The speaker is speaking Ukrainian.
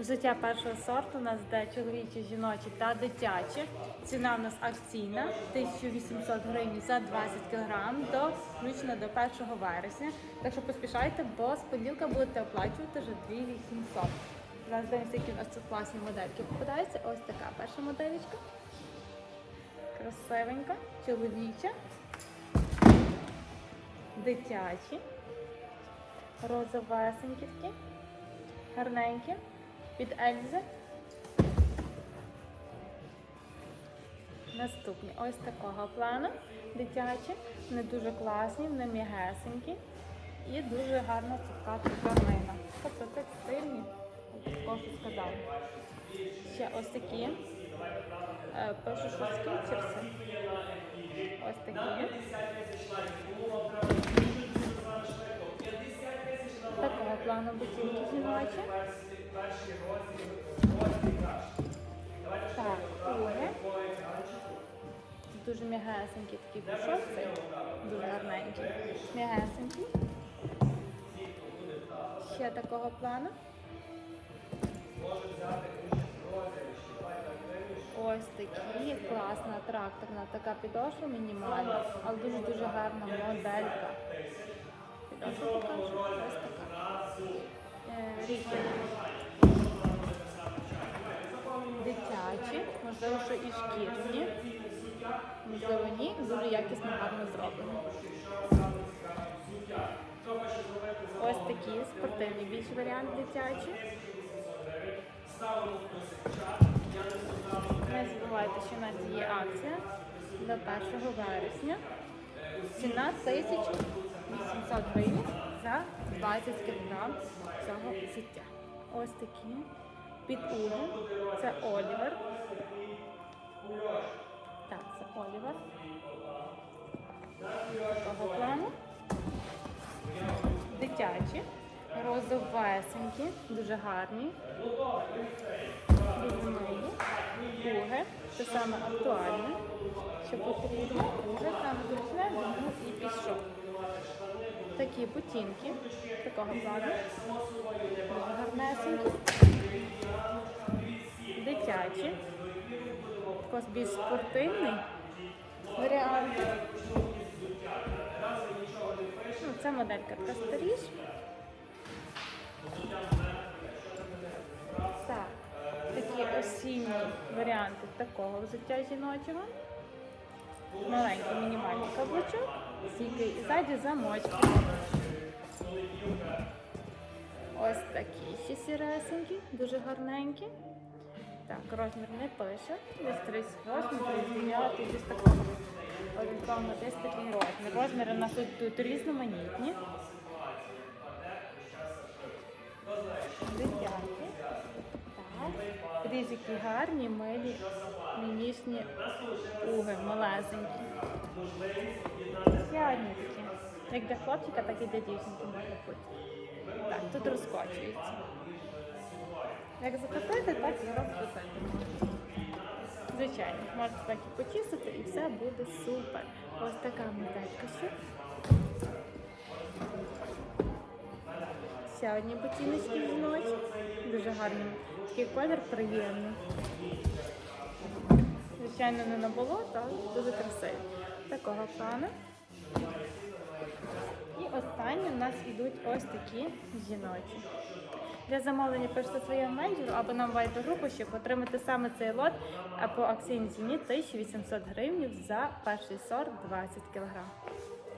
Взуття першого сорту у нас де чоловічі, жіночі та дитячі. Ціна у нас акційна 1800 гривень за 20 кг до включно до 1 вересня. Так що поспішайте, бо з понеділка будете оплачувати вже 2800. Зараз дивимося, які у нас тут класні модельки попадаються. Ось така перша моделька. Красивенька, чоловіча, дитячі, розовесенькі такі, гарненькі, під Ельзи. Наступні ось такого плану. Дитячі, вони дуже класні, вони м'ягесенькі і дуже гарна цупка тканина. Тобто текстильні, також сказав. Ще ось такі. Пишу, що скетчерси. Ось такі. Такого плану ботинки жіночі. Так, кури. Дуже м'ягесенькі такі шорти. Дуже гарненькі. М'ягесенькі. Ще такого плану. Ось такі класна тракторна така підошва мінімальна, але дуже-дуже гарна моделька. Підошва покажу. Ось така. Е. Дитячі, можливо, що і шкірні. Можливо, ні, дуже якісно гарно зроблені. Ось такі спортивні більш варіант дитячі. Не забувайте, що у нас є акція до 1 вересня. Ціна 1800 гривень за 20 кг цього взуття. Ось такі. Під угол. Це Олівер. Розовесенькі, дуже гарні. Пуги. Це саме актуальне, що потрібно. Вже саме зручне, ну і пішов. Такі ботинки такого плану. Дуже гарнесенькі. Дитячі. Також більш спортивний варіант. Ну, це моделька така старіша. Осінні варіанти такого взуття жіночого. Маленький мінімальний каблучок, стійкий і ззаді замочки. Ось такі ще сіресенькі, дуже гарненькі. Так, розмір не пише. Десь 38, 39, десь такого. Орієнтовно десь такий розмір. Розміри у нас тут, тут різноманітні. Дитячі. Так. Гарні, милі, мінішні уги, малесенькі. Сядні. Як для хлопчика, так і для дівчинки може бути. Так, тут розкочується. Як закатити, так і розкатити. Звичайно, можете так і почистити і все буде супер. Ось така моделька. Ще одні ботиночки жіночі. Дуже гарний. Такий колір приємний. Звичайно, не на болото, але дуже красивий. Такого плану. І останні в нас йдуть ось такі жіночі. Для замовлення пишете своєму менеджеру або нам вайду групу, щоб отримати саме цей лот по акційній ціні 1800 гривень за перший сорт 20 кг.